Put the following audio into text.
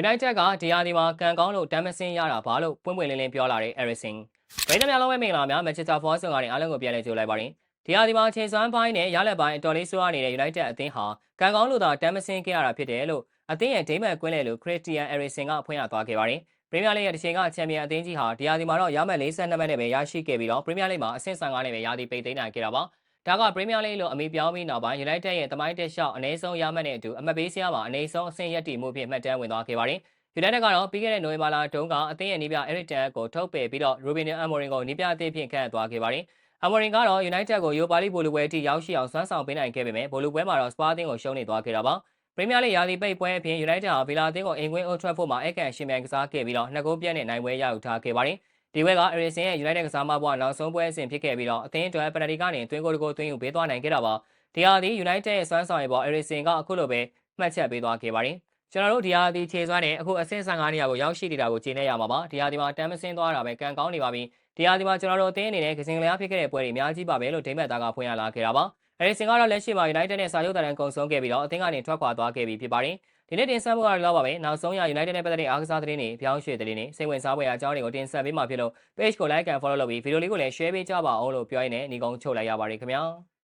United ကဒီယာဒီမှာကန်ကောင်းလို့တမ်မစင်းရတာဘာလို့ပွင့်ပွင့်လင်းလင်းပြောလာတဲ့ Eriksen ဗိန်းသများလုံးပဲမင်္ဂလာများ Manchester Force ကနေအားလုံးကိုပြန်လည်ကြိုလိုက်ပါတယ်ဒီယာဒီမှာချိန်စွမ်းပိုင်းနဲ့ရလက်ပိုင်းအတော်လေးဆိုးရနေတဲ့ United အသင်းဟာကန်ကောင်းလို့သာတမ်မစင်းခဲ့ရတာဖြစ်တယ်လို့အသင်းရဲ့ဒိမတ်ကွင်းလေလို့ Christian Eriksen ကဖွင့်ရသွားခဲ့ပါတယ်ပရီးမီးယားလိဂ်ရဲ့တစ်ချိန်ကချန်ပီယံအသင်းကြီးဟာဒီယာဒီမှာတော့ရမှတ်42မှတ်နဲ့ပဲရရှိခဲ့ပြီးတော့ပရီးမီးယားလိဂ်မှာအဆင့်15နဲ့ပဲရာသီပိတ်သိမ်းနိုင်ခဲ့တာပါ ဒါကပရီးမီးယားလိဂ်လို့အမည်ပြောင်းပြီးနောက်ပိုင်း United ရဲ့တမိုင်းတက်လျှောက်အနည်းဆုံးရမှတ်နဲ့အတူအမှတ်ပေးစရာမှာအနည်းဆုံးအဆင့်ရက်တည်မှုဖြင့်မှတ်တမ်းဝင်သွားခဲ့ပါတယ်။ United ကတော့ပြီးခဲ့တဲ့နိုဝင်ဘာလတုန်းကအသင်းရဲ့နီးပြ Eric Ten ကိုထုတ်ပယ်ပြီးတော့ Ruben Amorim ကိုနီးပြအသင်းဖြင့်ခန့်အပ်သွားခဲ့ပါတယ်။ Amorim ကတော့ United ကို Europa League ဘိုလူပွဲအထိရောက်ရှိအောင်စွမ်းဆောင်ပေးနိုင်ခဲ့ပေမဲ့ဘိုလူပွဲမှာတော့ Spurs အသင်းကိုရှုံးနေသွားခဲ့တာပါ။ပရီးမီးယားလိဂ်ရာသီပိတ်ပွဲအပြင် United ဟာဗီလာအသင်းကိုအိမ်ကွင်း Old Trafford မှာအကန်ရှင်မြန်ကစားခဲ့ပြီးတော့နှစ်ဂိုးပြတ်နဲ့နိုင်ပွဲရယူထားခဲ့ပါတယ်။ ဒီပွဲက Eriksen ရဲ့ United ကစားမဘွားနောက်ဆုံးပွဲအဆင့်ဖြစ်ခဲ့ပြီးတော့အသင်းအတွက်ပယ်နယ်တီကနေတွင်းဂိုးတစ်ဂိုးသွင်းယူပေးသွားနိုင်ခဲ့တာပါ။ဒီဟာဒီ United ရဲ့စွမ်းဆောင်ရည်ပေါ် Eriksen ကအခုလိုပဲမှတ်ချက်ပေးသွားခဲ့ပါတယ်။ကျွန်တော်တို့ဒီဟာဒီခြေစွမ်းနဲ့အခုအဆင့်15နေရာကိုရောက်ရှိနေတာကိုခြေနဲ့ရမှာပါ။ဒီဟာဒီမှာတမ်းမစင်းသွားတာပဲကန်ကောင်းနေပါပြီ။ဒီဟာဒီမှာကျွန်တော်တို့အသင်းအနေနဲ့ကစင်ကလျားဖြစ်ခဲ့တဲ့ပွဲတွေအများကြီးပါပဲလို့ဒိမတ်သားကဖွင့်ရလာခဲ့တာပါ။ Eriksen ကတော့လက်ရှိမှာ United နဲ့စာချုပ်တန်ကုံဆုံးခဲ့ပြီးတော့အသင်းကနေထွက်ခွာသွားခဲ့ပြီဖြစ်ပါတယ်။ဒီနေ့တင်ဆက်မှုကတော့လောက်ပါပဲ။နောက်ဆုံးရ United နဲ့ပတ်သက်တဲ့အားကစားသတင်းတွေပြောင်းရွှေ့သတင်းတွေစိတ်ဝင်စားဖွယ်အကြောင်းတွေကိုတင်ဆက်ပေးမှာဖြစ်လို့ page ကို like and follow လုပ်ပြီးဗီဒီယိုလေးကိုလည်း share ပေးကြပါအောင်လို့ပြောရင်းနဲ့ညီကုန်းချုပ်လိုက်ရပါတယ်ခင်ဗျာ။